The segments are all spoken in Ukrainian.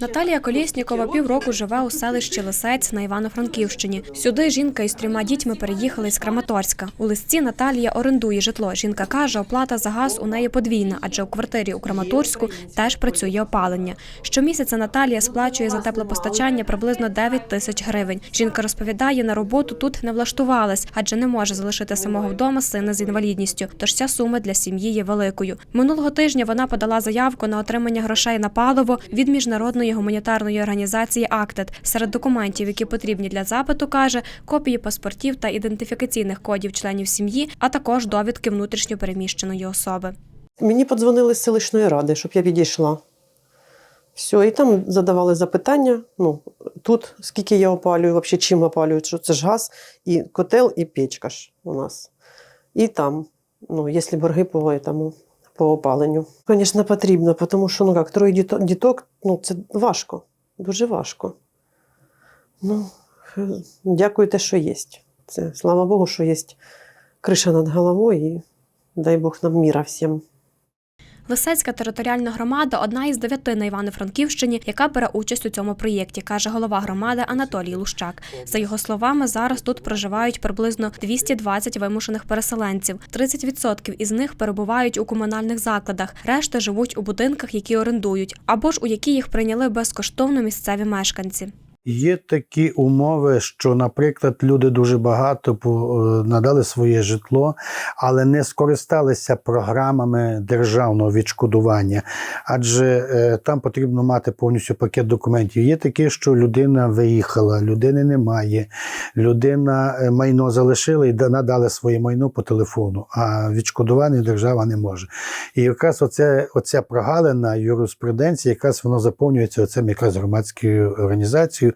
Наталія Колєснікова півроку живе у селищі Лисець на Івано-Франківщині. Сюди жінка із трьома дітьми переїхали з Краматорська. У листі Наталія орендує житло. Жінка каже, оплата за газ у неї подвійна, адже у квартирі у Краматорську теж працює опалення. Щомісяця Наталія сплачує за теплопостачання приблизно 9 тисяч гривень. Жінка розповідає, на роботу тут не влаштувалась, адже не може залишити самого вдома сина з інвалідністю. Тож ця сума для сім'ї є великою. Минулого тижня вона подала заявку на отримання грошей на паливо від міжнародної гуманітарної організації «Актед». Серед документів, які потрібні для запиту, каже копії паспортів та ідентифікаційних кодів членів сім'ї, а також довідки внутрішньо переміщеної особи. Мені подзвонили з селищної ради, щоб я відійшла. Все, і там задавали запитання. Ну, тут скільки я опалюю, взагалі чим опалюю, що це ж газ, і котел, і печка ж у нас. І там, ну, якщо борги по, этому, по опаленню. Звісно, потрібно, тому що ну, як, троє діто- діток, ну, це важко, дуже важко. Ну, дякую те, що є. Це, слава Богу, що є криша над головою, і дай Бог нам міра всім. Лисецька територіальна громада одна із дев'яти на Івано-Франківщині, яка бере участь у цьому проєкті, каже голова громади Анатолій Лущак. За його словами, зараз тут проживають приблизно 220 вимушених переселенців. 30% із них перебувають у комунальних закладах, решта живуть у будинках, які орендують, або ж у які їх прийняли безкоштовно місцеві мешканці. Є такі умови, що, наприклад, люди дуже багато е, надали своє житло, але не скористалися програмами державного відшкодування, адже е, там потрібно мати повністю пакет документів. Є таке, що людина виїхала, людини немає, людина е, майно залишила і да- надали своє майно по телефону, а відшкодування держава не може. І якраз оце, оця прогалина юриспруденції, якраз воно заповнюється оцим якраз громадською організацією.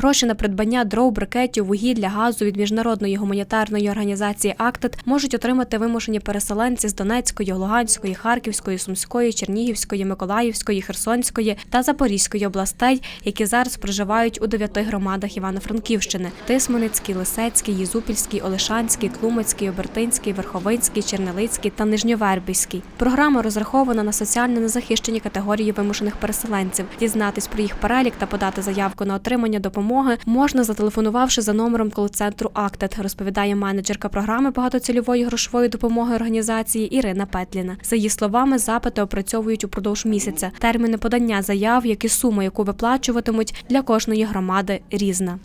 Гроші на придбання дров, брикетів, вугілля, газу від міжнародної гуманітарної організації «Актед» можуть отримати вимушені переселенці з Донецької, Луганської, Харківської, Сумської, Чернігівської, Миколаївської, Херсонської та Запорізької областей, які зараз проживають у дев'яти громадах Івано-Франківщини: Тисменицький, Лисецький, Єзупільський, Олешанський, Тлумацький, Обертинський, Верховинський, Чернелицький та Нижньовербівський. Програма розрахована на соціально незахищені категорії вимушених переселенців. Дізнатись про їх перелік та подати заявку на отримання допомоги можна зателефонувавши за номером кол-центру «Актед», розповідає менеджерка програми багатоцільової грошової допомоги організації Ірина Петліна. За її словами, запити опрацьовують упродовж місяця. Терміни подання заяв, як і сума, яку виплачуватимуть для кожної громади, різна.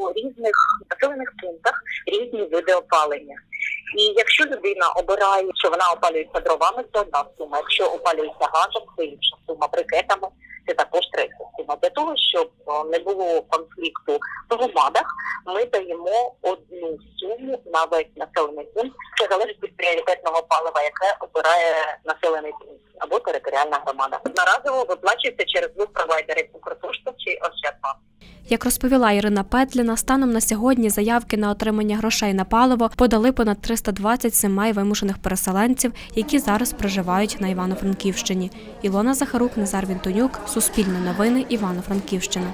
у різних населених пунктах різні види опалення. І якщо людина обирає, що вона опалюється дровами, це одна сума. Якщо опалюється газом, це інша сума брикетами. Це також третя сума. Для того, щоб не було конфлікту в громадах, ми даємо одну суму на весь населений пункт. Це залежить від пріоритетного палива, яке обирає населений пункт або територіальна громада. Наразово виплачується через двох провайдерів. Як розповіла Ірина Петліна, станом на сьогодні заявки на отримання грошей на паливо подали понад 320 сімей вимушених переселенців, які зараз проживають на Івано-Франківщині. Ілона Захарук, Назар Вінтонюк, Суспільне новини, Івано-Франківщина.